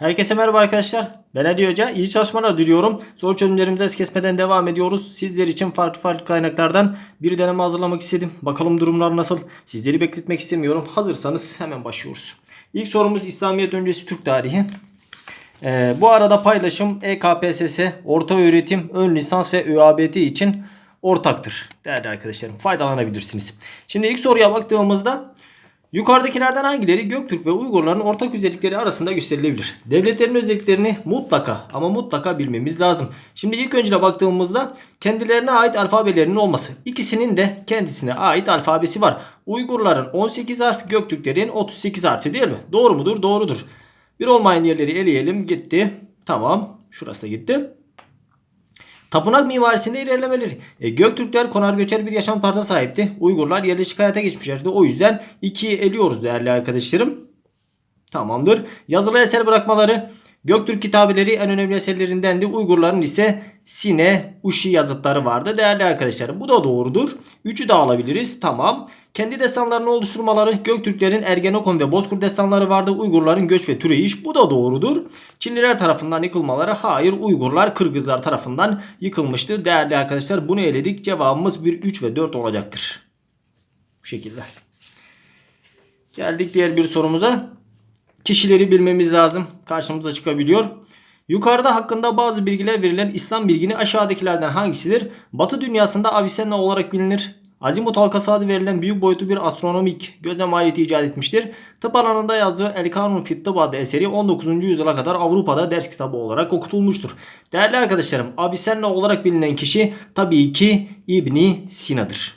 Herkese merhaba arkadaşlar. Ben Ali Hoca. İyi çalışmalar diliyorum. Soru çözümlerimize es kesmeden devam ediyoruz. Sizler için farklı farklı kaynaklardan bir deneme hazırlamak istedim. Bakalım durumlar nasıl? Sizleri bekletmek istemiyorum. Hazırsanız hemen başlıyoruz. İlk sorumuz İslamiyet öncesi Türk tarihi. Ee, bu arada paylaşım EKPSS, orta öğretim, ön lisans ve ÖABT için ortaktır. Değerli arkadaşlarım faydalanabilirsiniz. Şimdi ilk soruya baktığımızda Yukarıdakilerden hangileri Göktürk ve Uygurların ortak özellikleri arasında gösterilebilir? Devletlerin özelliklerini mutlaka ama mutlaka bilmemiz lazım. Şimdi ilk önce baktığımızda kendilerine ait alfabelerinin olması. İkisinin de kendisine ait alfabesi var. Uygurların 18 harf, Göktürklerin 38 harfi değil mi? Doğru mudur? Doğrudur. Bir olmayan yerleri eleyelim. Gitti. Tamam. Şurası da gitti. Tapınak mimarisinde ilerlemeleri. E, Göktürkler konar göçer bir yaşam tarzına sahipti. Uygurlar yerleşik hayata geçmişlerdi. O yüzden 2'yi eliyoruz değerli arkadaşlarım. Tamamdır. Yazılı eser bırakmaları. Göktürk kitabeleri en önemli eserlerindendi. Uygurların ise Sine, Uşi yazıtları vardı değerli arkadaşlarım. Bu da doğrudur. Üçü de alabiliriz. Tamam. Kendi destanlarını oluşturmaları Göktürklerin Ergenekon ve Bozkır destanları vardı. Uygurların göç ve türeyiş. Bu da doğrudur. Çinliler tarafından yıkılmaları hayır. Uygurlar Kırgızlar tarafından yıkılmıştı. Değerli arkadaşlar bunu eledik. Cevabımız 1, 3 ve 4 olacaktır. Bu şekilde. Geldik diğer bir sorumuza. Kişileri bilmemiz lazım. Karşımıza çıkabiliyor. Yukarıda hakkında bazı bilgiler verilen İslam bilgini aşağıdakilerden hangisidir? Batı dünyasında Avicenna olarak bilinir. Azimut halkası adı verilen büyük boyutlu bir astronomik gözlem aleti icat etmiştir. Tıp alanında yazdığı El Kanun Fit Tıp adlı eseri 19. yüzyıla kadar Avrupa'da ders kitabı olarak okutulmuştur. Değerli arkadaşlarım Avicenna olarak bilinen kişi tabii ki İbni Sina'dır.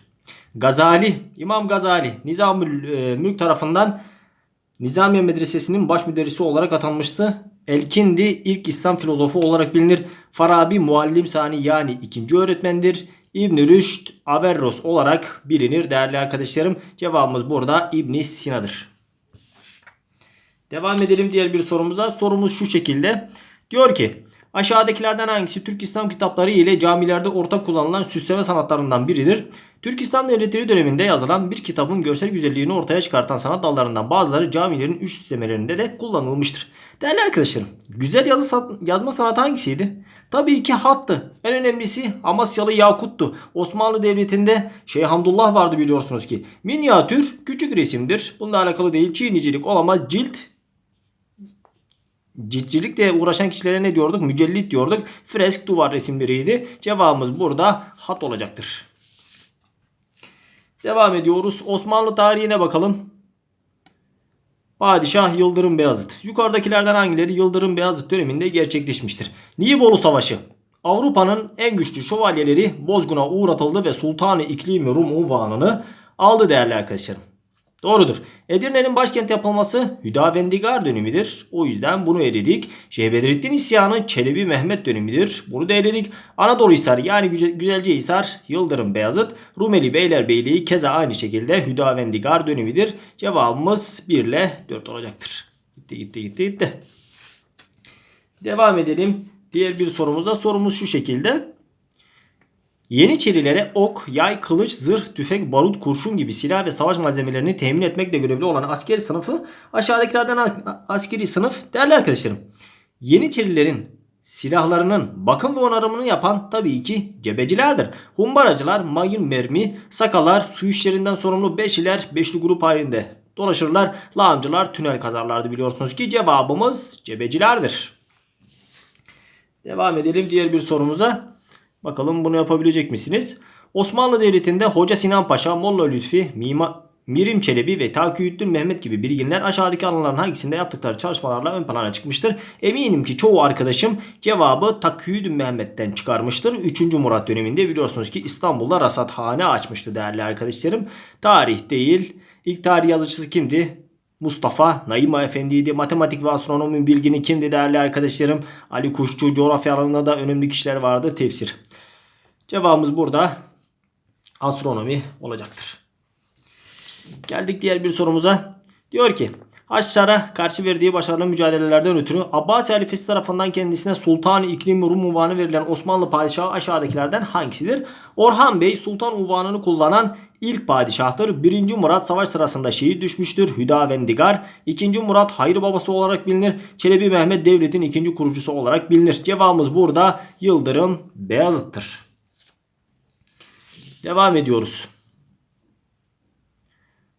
Gazali, İmam Gazali Nizamül e, Mülk tarafından Nizamiye Medresesi'nin baş müderrisi olarak atanmıştı. Elkindi ilk İslam filozofu olarak bilinir. Farabi muallim sani yani ikinci öğretmendir. İbn Rüşd Averroes olarak bilinir değerli arkadaşlarım. Cevabımız burada İbn Sina'dır. Devam edelim diğer bir sorumuza. Sorumuz şu şekilde. Diyor ki aşağıdakilerden hangisi Türk İslam kitapları ile camilerde ortak kullanılan süsleme sanatlarından biridir? Türk İslam Devletleri döneminde yazılan bir kitabın görsel güzelliğini ortaya çıkartan sanat dallarından bazıları camilerin üst süslemelerinde de kullanılmıştır. Değerli arkadaşlarım, güzel yazı yazma sanatı hangisiydi? Tabii ki hattı. En önemlisi Amasyalı Yakut'tu. Osmanlı Devleti'nde Şeyh Hamdullah vardı biliyorsunuz ki. Minyatür küçük resimdir. Bununla alakalı değil. Çiğnicilik olamaz. Cilt Ciltçilikle uğraşan kişilere ne diyorduk? Mücellit diyorduk. Fresk duvar resimleriydi. Cevabımız burada hat olacaktır. Devam ediyoruz. Osmanlı tarihine bakalım. Padişah Yıldırım Beyazıt. Yukarıdakilerden hangileri Yıldırım Beyazıt döneminde gerçekleşmiştir? Nibolu Savaşı. Avrupa'nın en güçlü şövalyeleri bozguna uğratıldı ve Sultanı İklim Rum unvanını aldı değerli arkadaşlarım. Doğrudur. Edirne'nin başkent yapılması Hüdavendigar dönemidir. O yüzden bunu eledik. Şeyh Bedrettin isyanı Çelebi Mehmet dönemidir. Bunu da eledik. Anadolu Hisar yani Güzelce Hisar Yıldırım Beyazıt. Rumeli Beylerbeyliği keza aynı şekilde Hüdavendigar dönemidir. Cevabımız 1 ile 4 olacaktır. Gitti gitti gitti gitti. Devam edelim. Diğer bir sorumuzda sorumuz şu şekilde. Yeniçerilere ok, yay, kılıç, zırh, tüfek, barut, kurşun gibi silah ve savaş malzemelerini temin etmekle görevli olan askeri sınıfı aşağıdakilerden askeri sınıf değerli arkadaşlarım. Yeniçerilerin silahlarının bakım ve onarımını yapan tabii ki cebecilerdir. Humbaracılar, mayın mermi, sakalar, su işlerinden sorumlu beşiler beşli grup halinde dolaşırlar. Lağımcılar tünel kazarlardı biliyorsunuz ki cevabımız cebecilerdir. Devam edelim diğer bir sorumuza. Bakalım bunu yapabilecek misiniz? Osmanlı Devleti'nde Hoca Sinan Paşa, Molla Lütfi, Mima, Mirim Çelebi ve Takiyüddin Mehmet gibi bilginler aşağıdaki alanların hangisinde yaptıkları çalışmalarla ön plana çıkmıştır? Eminim ki çoğu arkadaşım cevabı Takiyüddin Mehmet'ten çıkarmıştır. 3. Murat döneminde biliyorsunuz ki İstanbul'da rasathane açmıştı değerli arkadaşlarım. Tarih değil. İlk tarih yazıcısı kimdi? Mustafa Naima Efendi'ydi. Matematik ve astronomi bilgini kimdi değerli arkadaşlarım? Ali Kuşçu coğrafya alanında da önemli kişiler vardı. Tefsir. Cevabımız burada astronomi olacaktır. Geldik diğer bir sorumuza. Diyor ki Haçlılara karşı verdiği başarılı mücadelelerden ötürü Abbasi halifesi tarafından kendisine Sultan-ı İklim Rum unvanı verilen Osmanlı padişahı aşağıdakilerden hangisidir? Orhan Bey Sultan unvanını kullanan ilk padişahtır. 1. Murat savaş sırasında şehit düşmüştür. Hüdavendigar. 2. Murat hayır babası olarak bilinir. Çelebi Mehmet devletin ikinci kurucusu olarak bilinir. Cevabımız burada Yıldırım Beyazıt'tır. Devam ediyoruz.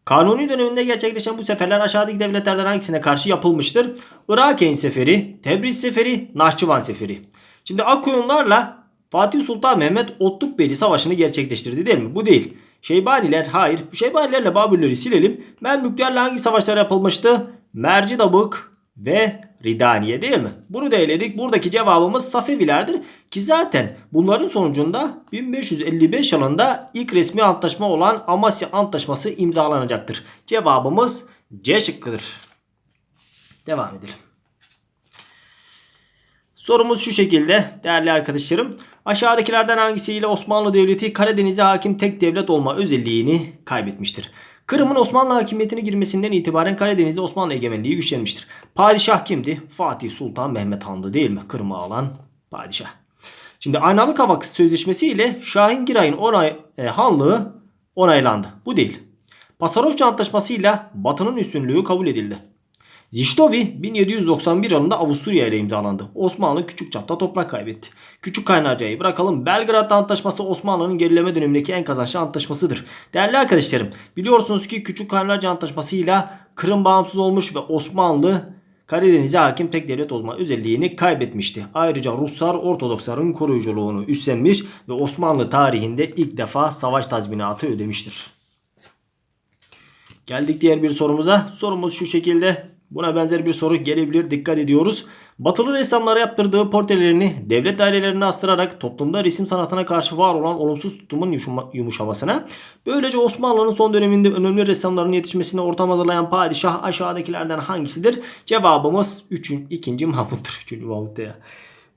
Kanuni döneminde gerçekleşen bu seferler aşağıdaki devletlerden hangisine karşı yapılmıştır? Irak'en seferi, Tebriz seferi, Nahçıvan seferi. Şimdi Akkoyunlarla Fatih Sultan Mehmet Otlukbeyli savaşını gerçekleştirdi değil mi? Bu değil. Şeybaniler hayır. Şeybanilerle Babürleri silelim. Memlüklerle hangi savaşlar yapılmıştı? Mercidabık ve Ridaniye değil mi? Bunu da eledik. Buradaki cevabımız Safevilerdir. Ki zaten bunların sonucunda 1555 yılında ilk resmi antlaşma olan Amasya Antlaşması imzalanacaktır. Cevabımız C şıkkıdır. Devam edelim. Sorumuz şu şekilde değerli arkadaşlarım. Aşağıdakilerden hangisiyle Osmanlı Devleti Karadeniz'e hakim tek devlet olma özelliğini kaybetmiştir? Kırım'ın Osmanlı hakimiyetine girmesinden itibaren Karadeniz'de Osmanlı egemenliği güçlenmiştir. Padişah kimdi? Fatih Sultan Mehmet Han'dı değil mi? Kırım'ı alan padişah. Şimdi Aynalı Kavak Sözleşmesi ile Şahin Giray'ın onay, e, hanlığı onaylandı. Bu değil. Pasarofça Antlaşması ile Batı'nın üstünlüğü kabul edildi. Ziştovi 1791 yılında Avusturya ile imzalandı. Osmanlı küçük çapta toprak kaybetti. Küçük kaynarcayı bırakalım. Belgrad Antlaşması Osmanlı'nın gerileme dönemindeki en kazançlı antlaşmasıdır. Değerli arkadaşlarım biliyorsunuz ki Küçük Kaynarca Antlaşması ile Kırım bağımsız olmuş ve Osmanlı Karadeniz'e hakim tek devlet olma özelliğini kaybetmişti. Ayrıca Ruslar Ortodoksların koruyuculuğunu üstlenmiş ve Osmanlı tarihinde ilk defa savaş tazminatı ödemiştir. Geldik diğer bir sorumuza. Sorumuz şu şekilde. Buna benzer bir soru gelebilir. Dikkat ediyoruz. Batılı ressamlara yaptırdığı portrelerini devlet dairelerine astırarak toplumda resim sanatına karşı var olan olumsuz tutumun yumuşama- yumuşamasına, böylece Osmanlı'nın son döneminde önemli ressamların yetişmesine ortam hazırlayan padişah aşağıdakilerden hangisidir? Cevabımız 3. 2. Mahmut'tur. 3. Mahmut ya.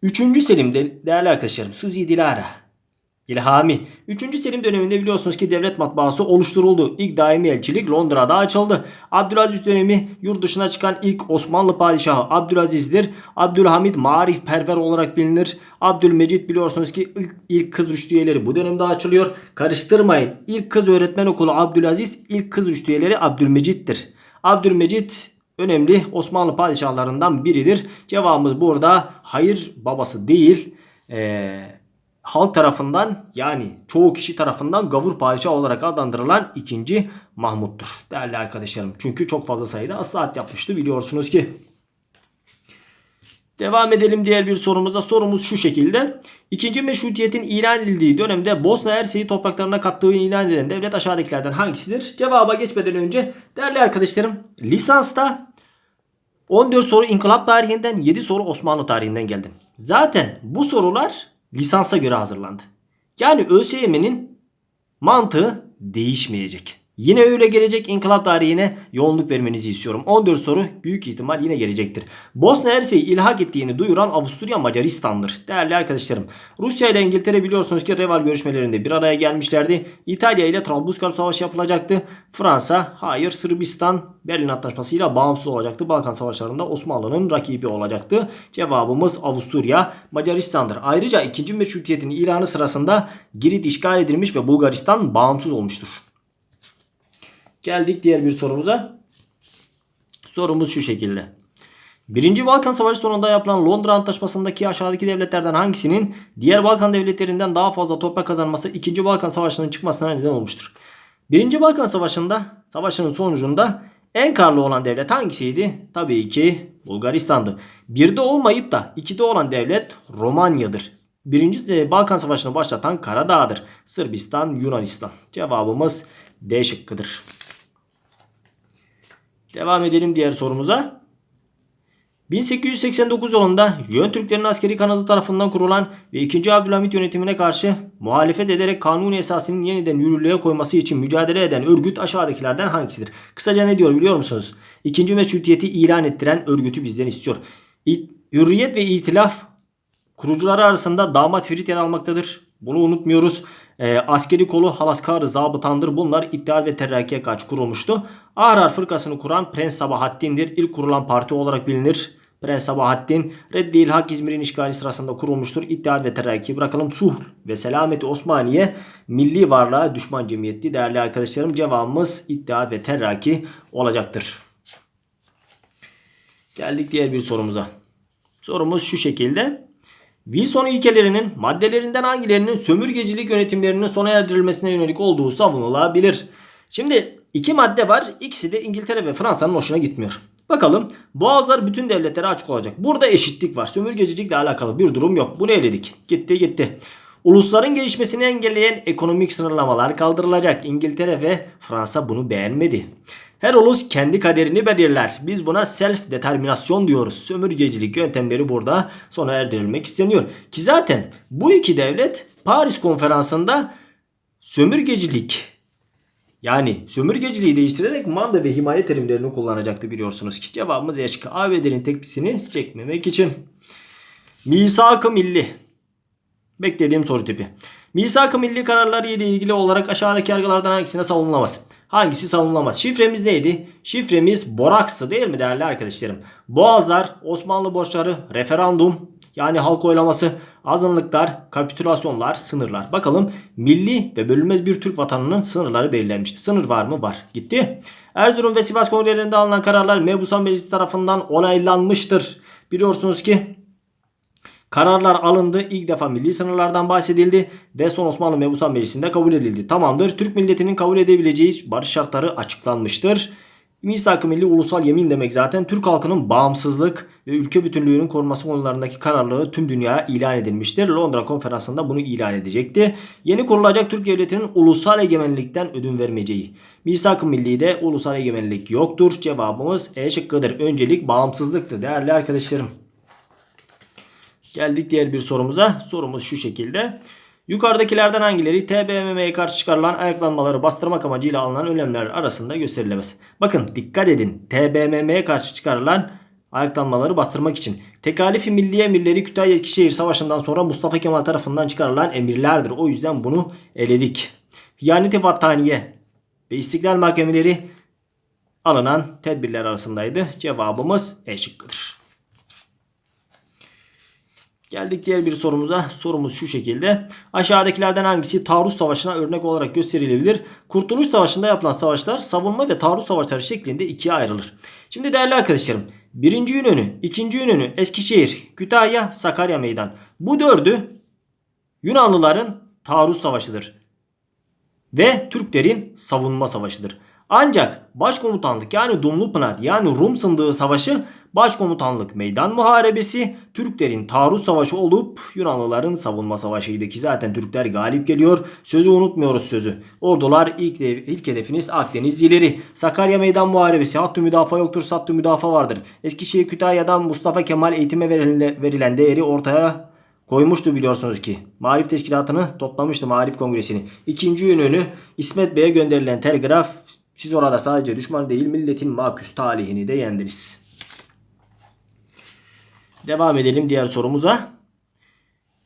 3. Selim'de değerli arkadaşlarım Suzi Dilara. İlhami. 3. Selim döneminde biliyorsunuz ki devlet matbaası oluşturuldu. İlk daimi elçilik Londra'da açıldı. Abdülaziz dönemi yurt dışına çıkan ilk Osmanlı padişahı Abdülaziz'dir. Abdülhamid marif perver olarak bilinir. Abdülmecit biliyorsunuz ki ilk, ilk kız rüştiyeleri bu dönemde açılıyor. Karıştırmayın. İlk kız öğretmen okulu Abdülaziz, ilk kız rüştiyeleri Abdülmecit'tir. Abdülmecit önemli Osmanlı padişahlarından biridir. Cevabımız burada hayır babası değil. Eee halk tarafından yani çoğu kişi tarafından gavur padişah olarak adlandırılan ikinci Mahmut'tur. Değerli arkadaşlarım. Çünkü çok fazla sayıda assaat yapmıştı biliyorsunuz ki. Devam edelim diğer bir sorumuza. Sorumuz şu şekilde. İkinci meşrutiyetin ilan edildiği dönemde Bosna Hersey'i topraklarına kattığı ilan edilen devlet aşağıdakilerden hangisidir? Cevaba geçmeden önce değerli arkadaşlarım lisansta 14 soru inkılap tarihinden 7 soru Osmanlı tarihinden geldi. Zaten bu sorular lisansa göre hazırlandı. Yani ÖSYM'nin mantığı değişmeyecek. Yine öyle gelecek inkılap tarihine yoğunluk vermenizi istiyorum. 14 soru büyük ihtimal yine gelecektir. Bosna Hersey'i ilhak ettiğini duyuran Avusturya Macaristan'dır. Değerli arkadaşlarım. Rusya ile İngiltere biliyorsunuz ki Reval görüşmelerinde bir araya gelmişlerdi. İtalya ile Trablusgarp Savaşı yapılacaktı. Fransa hayır Sırbistan Berlin Antlaşması bağımsız olacaktı. Balkan Savaşlarında Osmanlı'nın rakibi olacaktı. Cevabımız Avusturya Macaristan'dır. Ayrıca 2. Meşrutiyet'in ilanı sırasında Girit işgal edilmiş ve Bulgaristan bağımsız olmuştur. Geldik diğer bir sorumuza. Sorumuz şu şekilde. Birinci Balkan Savaşı sonunda yapılan Londra Antlaşması'ndaki aşağıdaki devletlerden hangisinin diğer Balkan devletlerinden daha fazla toprak kazanması 2. Balkan Savaşı'nın çıkmasına neden olmuştur? Birinci Balkan Savaşı'nda savaşın sonucunda en karlı olan devlet hangisiydi? Tabii ki Bulgaristan'dı. Birde olmayıp da ikide olan devlet Romanya'dır. Birinci Balkan Savaşı'nı başlatan Karadağ'dır. Sırbistan, Yunanistan. Cevabımız D şıkkıdır. Devam edelim diğer sorumuza. 1889 yılında Jön Türklerin askeri kanadı tarafından kurulan ve 2. Abdülhamit yönetimine karşı muhalefet ederek kanuni esasının yeniden yürürlüğe koyması için mücadele eden örgüt aşağıdakilerden hangisidir? Kısaca ne diyor biliyor musunuz? İkinci meşrutiyeti ilan ettiren örgütü bizden istiyor. Hürriyet ve İtilaf kurucuları arasında damat Ferit yer almaktadır. Bunu unutmuyoruz. E, askeri kolu Halaskar-ı Zabıtan'dır. Bunlar İttihat ve Terakki'ye karşı kurulmuştu. Ahrar fırkasını kuran Prens Sabahattin'dir. İlk kurulan parti olarak bilinir. Prens Sabahattin Reddil Hak İzmir'in işgali sırasında kurulmuştur. İttihat ve Terakki bırakalım Suhl ve Selameti Osmaniye milli varlığa düşman cemiyetti. Değerli arkadaşlarım cevabımız İttihat ve Terakki olacaktır. Geldik diğer bir sorumuza. Sorumuz şu şekilde. Wilson ilkelerinin maddelerinden hangilerinin sömürgecilik yönetimlerinin sona erdirilmesine yönelik olduğu savunulabilir. Şimdi iki madde var. İkisi de İngiltere ve Fransa'nın hoşuna gitmiyor. Bakalım boğazlar bütün devletlere açık olacak. Burada eşitlik var. Sömürgecilikle alakalı bir durum yok. Bunu eledik. Gitti gitti. Ulusların gelişmesini engelleyen ekonomik sınırlamalar kaldırılacak. İngiltere ve Fransa bunu beğenmedi. Her ulus kendi kaderini belirler. Biz buna self determinasyon diyoruz. Sömürgecilik yöntemleri burada sona erdirilmek isteniyor. Ki zaten bu iki devlet Paris konferansında sömürgecilik yani sömürgeciliği değiştirerek manda ve himaye terimlerini kullanacaktı biliyorsunuz ki. Cevabımız E şıkkı. ABD'nin tepkisini çekmemek için. Misak-ı milli. Beklediğim soru tipi. Misak-ı milli kararları ile ilgili olarak aşağıdaki yargılardan hangisine savunulamaz? Hangisi savunulamaz? Şifremiz neydi? Şifremiz Boraks'tı değil mi değerli arkadaşlarım? Boğazlar, Osmanlı borçları, referandum, yani halk oylaması, azınlıklar, kapitülasyonlar, sınırlar. Bakalım milli ve bölünmez bir Türk vatanının sınırları belirlenmişti. Sınır var mı? Var. Gitti. Erzurum ve Sivas kongrelerinde alınan kararlar Mebusan Meclisi tarafından onaylanmıştır. Biliyorsunuz ki Kararlar alındı. İlk defa milli sınırlardan bahsedildi ve son Osmanlı Mebusan Meclisi'nde kabul edildi. Tamamdır. Türk milletinin kabul edebileceği barış şartları açıklanmıştır. Misak-ı Milli Ulusal Yemin demek zaten Türk halkının bağımsızlık ve ülke bütünlüğünün korunması konularındaki kararlılığı tüm dünyaya ilan edilmiştir. Londra konferansında bunu ilan edecekti. Yeni kurulacak Türk devletinin ulusal egemenlikten ödün vermeyeceği. Misak-ı Milli'de ulusal egemenlik yoktur. Cevabımız E şıkkıdır. Öncelik bağımsızlıktır değerli arkadaşlarım. Geldik diğer bir sorumuza. Sorumuz şu şekilde. Yukarıdakilerden hangileri TBMM'ye karşı çıkarılan ayaklanmaları bastırmak amacıyla alınan önlemler arasında gösterilemez? Bakın dikkat edin. TBMM'ye karşı çıkarılan ayaklanmaları bastırmak için. Tekalifi Milli Emirleri Kütahya Eskişehir Savaşı'ndan sonra Mustafa Kemal tarafından çıkarılan emirlerdir. O yüzden bunu eledik. Fiyanet-i Vattaniye ve İstiklal Mahkemeleri alınan tedbirler arasındaydı. Cevabımız E şıkkıdır. Geldik diğer bir sorumuza. Sorumuz şu şekilde. Aşağıdakilerden hangisi taarruz savaşına örnek olarak gösterilebilir? Kurtuluş Savaşı'nda yapılan savaşlar savunma ve taarruz savaşları şeklinde ikiye ayrılır. Şimdi değerli arkadaşlarım. Birinci Yunan'ı, ikinci Yunan'ı, Eskişehir, Kütahya, Sakarya Meydan. Bu dördü Yunanlıların taarruz savaşıdır. Ve Türklerin savunma savaşıdır. Ancak başkomutanlık yani Dumlupınar yani Rum Sındığı Savaşı başkomutanlık meydan muharebesi Türklerin taarruz savaşı olup Yunanlıların savunma savaşıydı ki zaten Türkler galip geliyor. Sözü unutmuyoruz sözü. Ordular ilk, ilk hedefiniz Akdeniz ileri. Sakarya meydan muharebesi hattı müdafaa yoktur sattı müdafaa vardır. Eskişehir Kütahya'dan Mustafa Kemal eğitime verilen değeri ortaya koymuştu biliyorsunuz ki. Marif Teşkilatı'nı toplamıştı Marif Kongresi'ni. İkinci yönünü İsmet Bey'e gönderilen telgraf siz orada sadece düşman değil milletin maküs talihini de yendiniz. Devam edelim diğer sorumuza.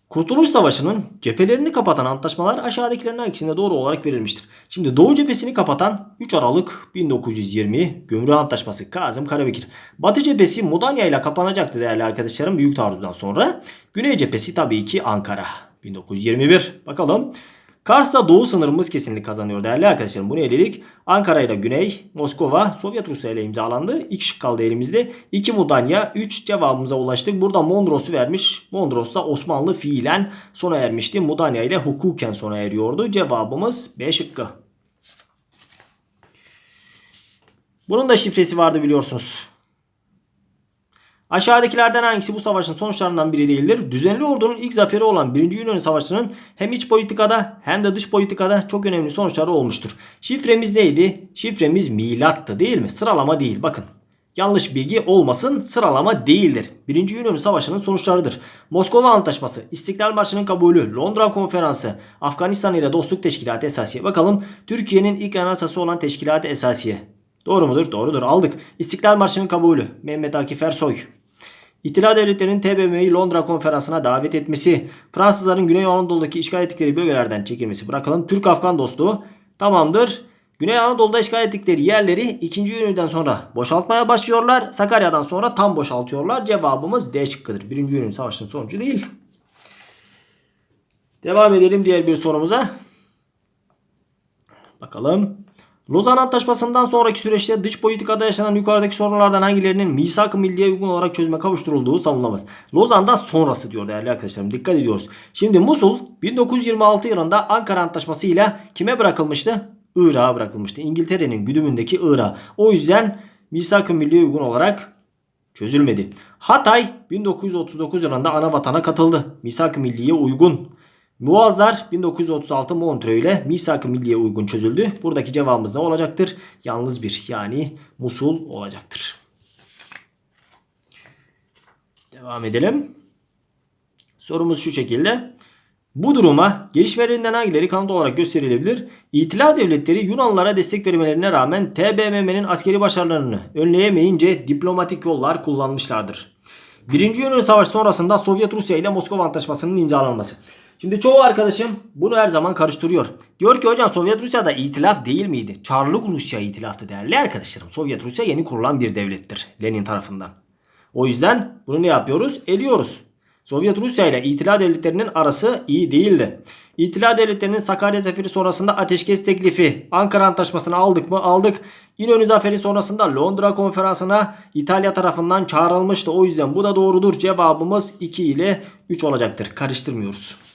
Kurtuluş Savaşı'nın cephelerini kapatan antlaşmalar aşağıdakilerin hangisinde doğru olarak verilmiştir? Şimdi Doğu cephesini kapatan 3 Aralık 1920 Gümrük Antlaşması Kazım Karabekir. Batı cephesi Mudanya ile kapanacaktı değerli arkadaşlarım büyük taarruzdan sonra. Güney cephesi tabii ki Ankara 1921. Bakalım Kars'ta doğu sınırımız kesinlik kazanıyor değerli arkadaşlarım. Bunu eledik. Ankara ile Güney, Moskova, Sovyet Rusya ile imzalandı. İki şık kaldı elimizde. 2 Mudanya, 3 cevabımıza ulaştık. Burada Mondros'u vermiş. Mondros da Osmanlı fiilen sona ermişti. Mudanya ile hukuken sona eriyordu. Cevabımız B şıkkı. Bunun da şifresi vardı biliyorsunuz. Aşağıdakilerden hangisi bu savaşın sonuçlarından biri değildir? Düzenli ordunun ilk zaferi olan 1. Yunan Savaşı'nın hem iç politikada hem de dış politikada çok önemli sonuçları olmuştur. Şifremiz neydi? Şifremiz milattı değil mi? Sıralama değil bakın. Yanlış bilgi olmasın sıralama değildir. 1. Yunan Savaşı'nın sonuçlarıdır. Moskova Antlaşması, İstiklal Marşı'nın kabulü, Londra Konferansı, Afganistan ile Dostluk Teşkilatı Esasiye. Bakalım Türkiye'nin ilk anayasası olan Teşkilat-ı Esasiye. Doğru mudur? Doğrudur. Aldık. İstiklal Marşı'nın kabulü. Mehmet Akif Ersoy. İtilaf Devletleri'nin TBMM'yi Londra konferansına davet etmesi, Fransızların Güney Anadolu'daki işgal ettikleri bölgelerden çekilmesi bırakalım. Türk-Afgan dostluğu tamamdır. Güney Anadolu'da işgal ettikleri yerleri 2. Yönü'den sonra boşaltmaya başlıyorlar. Sakarya'dan sonra tam boşaltıyorlar. Cevabımız D şıkkıdır. 1. Yönü savaşının sonucu değil. Devam edelim diğer bir sorumuza. Bakalım. Lozan Antlaşması'ndan sonraki süreçte dış politikada yaşanan yukarıdaki sorunlardan hangilerinin misak-ı milliye uygun olarak çözüme kavuşturulduğu savunulamaz. Lozan'dan sonrası diyor değerli arkadaşlarım. Dikkat ediyoruz. Şimdi Musul 1926 yılında Ankara Antlaşması ile kime bırakılmıştı? Irak'a bırakılmıştı. İngiltere'nin güdümündeki Irak. O yüzden misak-ı milliye uygun olarak çözülmedi. Hatay 1939 yılında ana vatana katıldı. Misak-ı milliye uygun. Muazzar 1936 Montreux ile Misak-ı Milliye uygun çözüldü. Buradaki cevabımız ne olacaktır? Yalnız bir yani Musul olacaktır. Devam edelim. Sorumuz şu şekilde. Bu duruma gelişmelerinden hangileri kanıt olarak gösterilebilir? İtilaf devletleri Yunanlılara destek vermelerine rağmen TBMM'nin askeri başarılarını önleyemeyince diplomatik yollar kullanmışlardır. Birinci Yunan Savaşı sonrasında Sovyet Rusya ile Moskova Antlaşması'nın imzalanması. Şimdi çoğu arkadaşım bunu her zaman karıştırıyor. Diyor ki hocam Sovyet Rusya'da itilaf değil miydi? Çarlık Rusya itilaftı değerli arkadaşlarım. Sovyet Rusya yeni kurulan bir devlettir Lenin tarafından. O yüzden bunu ne yapıyoruz? Eliyoruz. Sovyet Rusya ile İtilaf devletlerinin arası iyi değildi. İtilaf devletlerinin Sakarya Zaferi sonrasında ateşkes teklifi Ankara Antlaşması'nı aldık mı? Aldık. İnönü Zaferi sonrasında Londra Konferansı'na İtalya tarafından çağrılmıştı. O yüzden bu da doğrudur. Cevabımız 2 ile 3 olacaktır. Karıştırmıyoruz.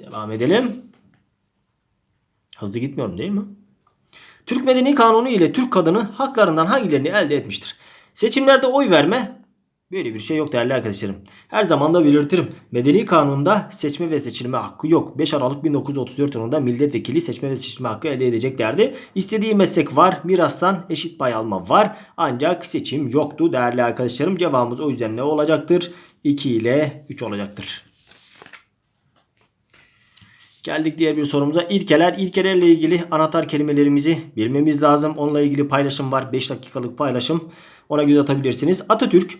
Devam edelim. Hızlı gitmiyorum değil mi? Türk Medeni Kanunu ile Türk kadını haklarından hangilerini elde etmiştir? Seçimlerde oy verme böyle bir şey yok değerli arkadaşlarım. Her zaman da belirtirim. Medeni kanunda seçme ve seçilme hakkı yok. 5 Aralık 1934 yılında milletvekili seçme ve seçilme hakkı elde edeceklerdi. İstediği meslek var. Mirastan eşit pay alma var. Ancak seçim yoktu değerli arkadaşlarım. Cevabımız o yüzden ne olacaktır? 2 ile 3 olacaktır. Geldik diğer bir sorumuza. İlkeler. İlkelerle ilgili anahtar kelimelerimizi bilmemiz lazım. Onunla ilgili paylaşım var. 5 dakikalık paylaşım. Ona göz atabilirsiniz. Atatürk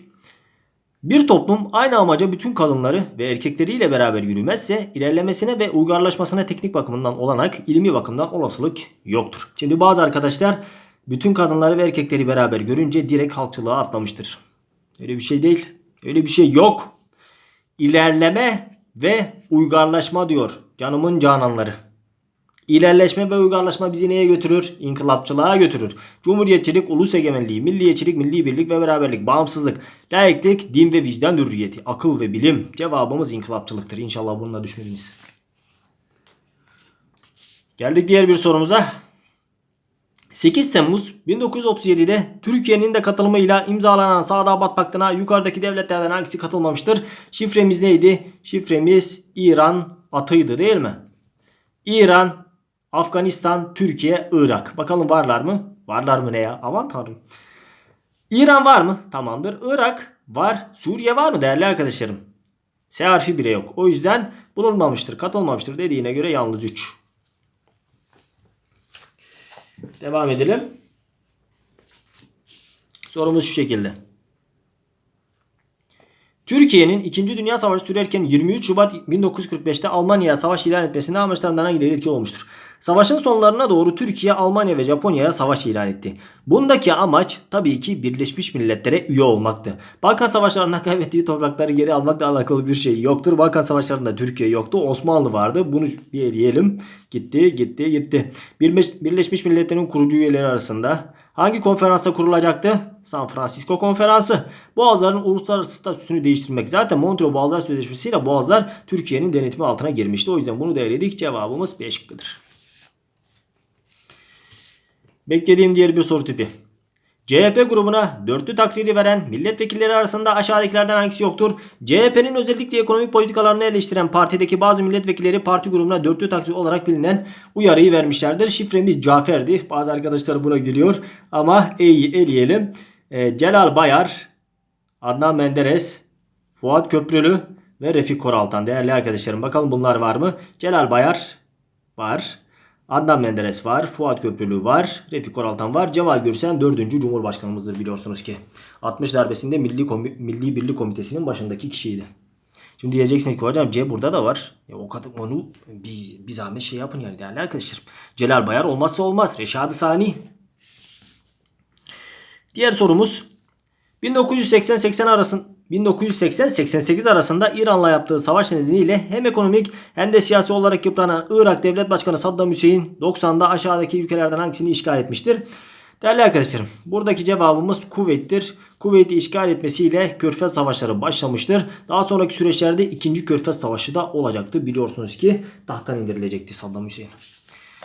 bir toplum aynı amaca bütün kadınları ve erkekleriyle beraber yürümezse ilerlemesine ve uygarlaşmasına teknik bakımından olanak, ilmi bakımdan olasılık yoktur. Şimdi bazı arkadaşlar bütün kadınları ve erkekleri beraber görünce direkt halkçılığa atlamıştır. Öyle bir şey değil. Öyle bir şey yok. İlerleme ve uygarlaşma diyor. Canımın cananları. İlerleşme ve uygarlaşma bizi neye götürür? İnkılapçılığa götürür. Cumhuriyetçilik, ulus egemenliği, milliyetçilik, milli birlik ve beraberlik, bağımsızlık, layıklık, din ve vicdan hürriyeti, akıl ve bilim. Cevabımız inkılapçılıktır. İnşallah bununla düşmediniz. Geldik diğer bir sorumuza. 8 Temmuz 1937'de Türkiye'nin de katılımıyla imzalanan Sadabat Paktı'na yukarıdaki devletlerden hangisi katılmamıştır? Şifremiz neydi? Şifremiz İran atıydı değil mi? İran, Afganistan, Türkiye, Irak. Bakalım varlar mı? Varlar mı ne ya? Aman tanrım. İran var mı? Tamamdır. Irak var. Suriye var mı değerli arkadaşlarım? S harfi bile yok. O yüzden bulunmamıştır, katılmamıştır dediğine göre yalnız 3. Devam edelim. Sorumuz şu şekilde. Türkiye'nin 2. Dünya Savaşı sürerken 23 Şubat 1945'te Almanya'ya savaş ilan etmesinde amaçlarından hangileri etkili olmuştur? Savaşın sonlarına doğru Türkiye, Almanya ve Japonya'ya savaş ilan etti. Bundaki amaç tabii ki Birleşmiş Milletler'e üye olmaktı. Balkan Savaşlarında kaybettiği toprakları geri almakla alakalı bir şey yoktur. Balkan Savaşlarında Türkiye yoktu. Osmanlı vardı. Bunu bir eleyelim. Gitti, gitti, gitti. Birleşmiş Milletler'in kurucu üyeleri arasında Hangi konferansta kurulacaktı? San Francisco Konferansı. Boğazların uluslararası statüsünü değiştirmek. Zaten Montreux Boğazlar Sözleşmesi ile Boğazlar Türkiye'nin denetimi altına girmişti. O yüzden bunu da eledik. Cevabımız B şıkkıdır. Beklediğim diğer bir soru tipi. CHP grubuna dörtlü takriri veren milletvekilleri arasında aşağıdakilerden hangisi yoktur? CHP'nin özellikle ekonomik politikalarını eleştiren partideki bazı milletvekilleri parti grubuna dörtlü takriri olarak bilinen uyarıyı vermişlerdir. Şifremiz Cafer'di. Bazı arkadaşlar buna gülüyor ama E'yi eleyelim. Ee, Celal Bayar, Adnan Menderes, Fuat Köprülü ve Refik Koraltan. Değerli arkadaşlarım bakalım bunlar var mı? Celal Bayar var. Adnan Menderes var, Fuat Köprülü var, Refik Oraltan var, Cemal Gürsen 4. Cumhurbaşkanımızdır biliyorsunuz ki. 60 darbesinde Milli, Komi- Milli Birlik Komitesi'nin başındaki kişiydi. Şimdi diyeceksiniz ki hocam C burada da var. E, o kadar onu bir, bir zahmet şey yapın yani değerli arkadaşlar. Celal Bayar olmazsa olmaz. Reşad-ı Sani. Diğer sorumuz 1980-80 arasın 1980-88 arasında İran'la yaptığı savaş nedeniyle hem ekonomik hem de siyasi olarak yıpranan Irak Devlet Başkanı Saddam Hüseyin 90'da aşağıdaki ülkelerden hangisini işgal etmiştir? Değerli arkadaşlarım buradaki cevabımız Kuveyt'tir. Kuveyt'i işgal etmesiyle Körfez Savaşları başlamıştır. Daha sonraki süreçlerde 2. Körfez Savaşı da olacaktı. Biliyorsunuz ki tahttan indirilecekti Saddam Hüseyin.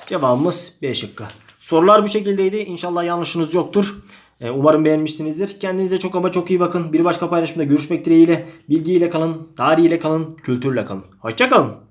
Cevabımız B şıkkı. Sorular bu şekildeydi. İnşallah yanlışınız yoktur. Ee, Umarım beğenmişsinizdir. Kendinize çok ama çok iyi bakın. Bir başka paylaşımda görüşmek dileğiyle. Bilgiyle kalın, tarihiyle kalın, kültürle kalın. Hoşçakalın.